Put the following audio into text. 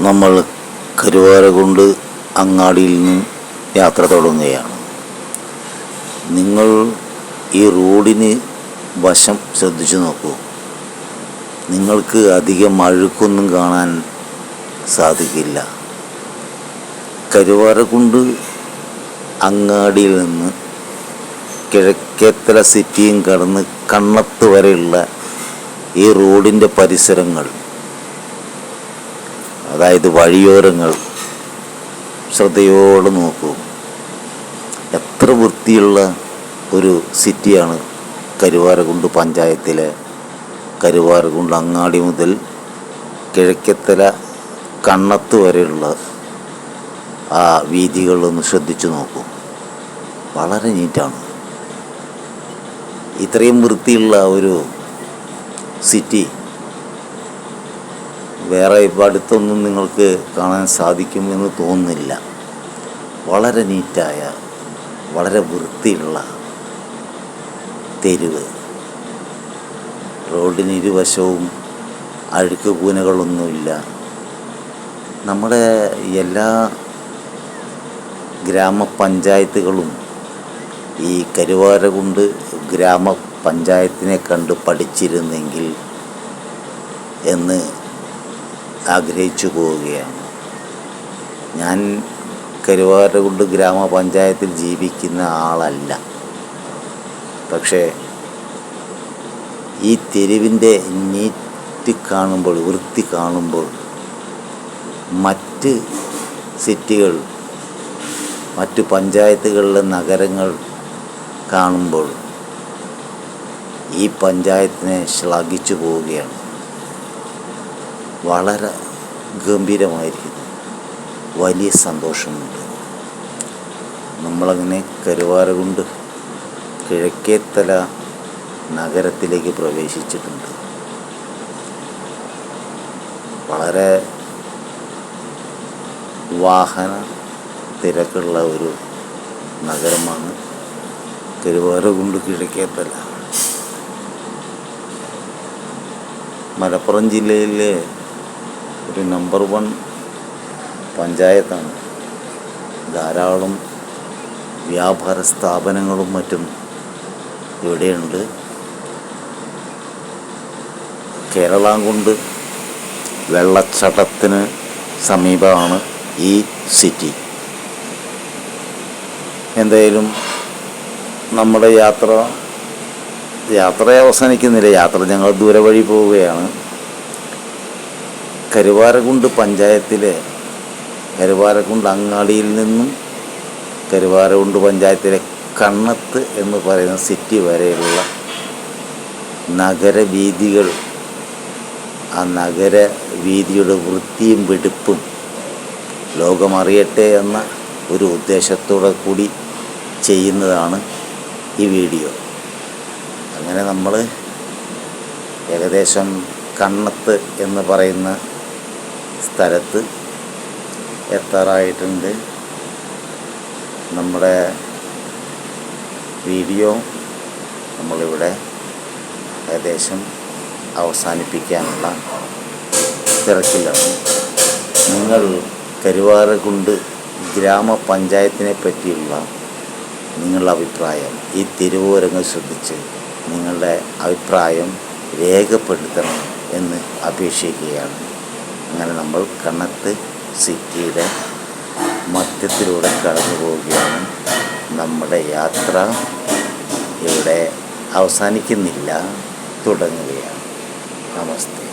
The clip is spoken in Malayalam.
നമ്മൾ കരുവാരകുണ്ട് അങ്ങാടിയിൽ നിന്ന് യാത്ര തുടങ്ങുകയാണ്. നിങ്ങൾ ഈ റോഡിന് വശം ശ്രദ്ധിച്ചു നോക്കൂ. നിങ്ങൾക്ക് അധികം അഴുക്കൊന്നും കാണാൻ സാധിക്കില്ല. കരുവാരക്കുണ്ട് അങ്ങാടിയിൽ നിന്ന് കിഴക്കേത്തല സിറ്റിയും കടന്ന് കണ്ണത്ത് വരെയുള്ള ഈ റോഡിന്റെ പരിസരങ്ങൾ അതായത് വഴിയോരങ്ങൾ ശ്രദ്ധയോടെ നോക്കൂ. എത്ര വൃത്തിയുള്ള ഒരു സിറ്റിയാണ് കരുവാരകുണ്ട് പഞ്ചായത്തിലെ കരുവാരകുണ്ട് അങ്ങാടി മുതൽ കിഴക്കത്തല കണ്ണത്ത് വരെയുള്ള ആ വീതികളൊന്ന് ശ്രദ്ധിച്ചു നോക്കൂ. വളരെ നീറ്റാണ്. ഇത്രയും വൃത്തിയുള്ള ഒരു സിറ്റി വേറെ ഇപ്പം അടുത്തൊന്നും നിങ്ങൾക്ക് കാണാൻ സാധിക്കുമെന്ന് തോന്നുന്നില്ല. വളരെ നീറ്റായ വളരെ വൃത്തിയുള്ള തെരുവ്. റോഡിന് ഇരുവശവും അഴുക്ക് കൂനകളൊന്നുമില്ല. നമ്മുടെ എല്ലാ ഗ്രാമപഞ്ചായത്തുകളും ഈ കരുവാരകുണ്ട് ഗ്രാമപഞ്ചായത്തിനെ കണ്ട് പഠിച്ചിരുന്നെങ്കിൽ എന്ന് ആഗ്രഹിച്ചു പോവുകയാണ്. ഞാൻ കരുവാരകുണ്ട് ഗ്രാമപഞ്ചായത്തിൽ ജീവിക്കുന്ന ആളല്ല. പക്ഷേ ഈ തെരുവിന്റെ നീറ്റ് കാണുമ്പോൾ വൃത്തി കാണുമ്പോൾ മറ്റ് സിറ്റികൾ മറ്റു പഞ്ചായത്തുകളിലെ നഗരങ്ങൾ കാണുമ്പോൾ ഈ പഞ്ചായത്തിനെ ശ്ലാഘിച്ചു പോവുകയാണ്. വളരെ ഗംഭീരമായിരിക്കുന്നു. വലിയ സന്തോഷമുണ്ട്. നമ്മളങ്ങനെ കരുവാരകുണ്ട് കിഴക്കേത്തല നഗരത്തിലേക്ക് പ്രവേശിച്ചിട്ടുണ്ട്. വളരെ വാഹന തിരക്കുള്ള ഒരു നഗരമാണ് കരുവാരകുണ്ട് കിഴക്കേത്തല. മലപ്പുറം ജില്ലയിലെ ഒരു നമ്പർ വൺ പഞ്ചായത്താണ്. ധാരാളം വ്യാപാര സ്ഥാപനങ്ങളും മറ്റും ഇവിടെയുണ്ട്. കേരളാംകുണ്ട് വെള്ളച്ചട്ടത്തിന് സമീപമാണ് ഈ സിറ്റി എന്തായാലും നമ്മുടെ യാത്ര യാത്ര അവസാനിക്കുന്നില്ല. യാത്ര ഞങ്ങൾ ദൂരെ വഴി പോവുകയാണ്. കരുവാരകുണ്ട് പഞ്ചായത്തിലെ കരുവാരകുണ്ട് അങ്ങാടിയിൽ നിന്നും കരുവാരകുണ്ട് പഞ്ചായത്തിലെ കണ്ണത്ത് എന്ന് പറയുന്ന സിറ്റി വരെയുള്ള നഗരവീഥികൾ ആ നഗരവീഥിയുടെ വൃത്തിയും വെടുപ്പും ലോകമറിയട്ടെ എന്ന ഒരു ഉദ്ദേശത്തോടെ കൂടി ചെയ്യുന്നതാണ് ഈ വീഡിയോ. അങ്ങനെ നമ്മൾ ഏകദേശം കണ്ണത്ത് എന്ന് പറയുന്ന സ്ഥലത്ത് എത്താറായിട്ടുണ്ട്. നമ്മുടെ വീഡിയോ നമ്മളിവിടെ ഏകദേശം അവസാനിപ്പിക്കാനുള്ള തിരക്കിലാണ്. നിങ്ങൾ കരുവാരക്കുണ്ട് ഗ്രാമപഞ്ചായത്തിനെ പറ്റിയുള്ള നിങ്ങളുടെ അഭിപ്രായം ഈ തിരുവോരങ്ങൾ ശ്രദ്ധിച്ച് നിങ്ങളുടെ അഭിപ്രായം രേഖപ്പെടുത്തണം എന്ന് അപേക്ഷിക്കുകയാണ്. അങ്ങനെ നമ്മൾ കണ്ണത്ത് സിറ്റിയുടെ മധ്യത്തിലൂടെ കടന്നു പോവുകയാണ്. നമ്മുടെ യാത്ര ഇവിടെ അവസാനിക്കുന്നില്ല തുടങ്ങുകയാണ്. നമസ്തേ.